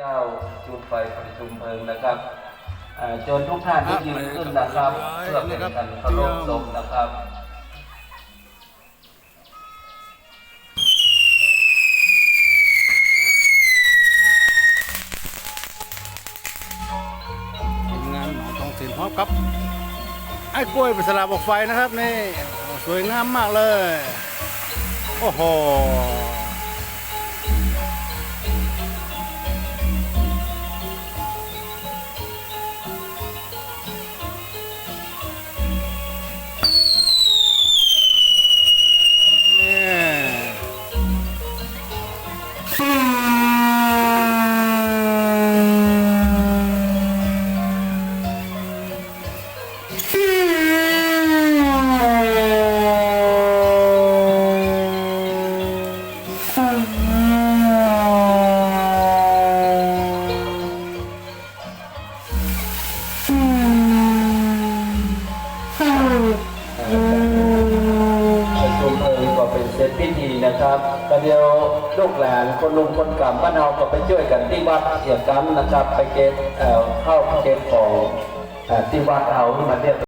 เจ้าจุดไฟประชุมเพลิงนะครับอ่าจนทุกท่านที่ยืนขึ้นนะครับ เพื่อเป็นการเคารพศพนะครับทีมงานหนองทองสินพร้อมกับ ไอ้กล้วยปริศนาบอกไฟนะครับนี่ สวยงามมากเลย โอ้โห ชุมเพลิงก็เป็นเสร็จพิธีนะครับ ก็เดียวลูกหลานคนลุงคนกำบ้านเราก็ไปช่วยกันที่วัดเอียดกันนะครับ ไปเก็บเอ่อข้าเก็บของที่วัดเอาที่มาเรียบ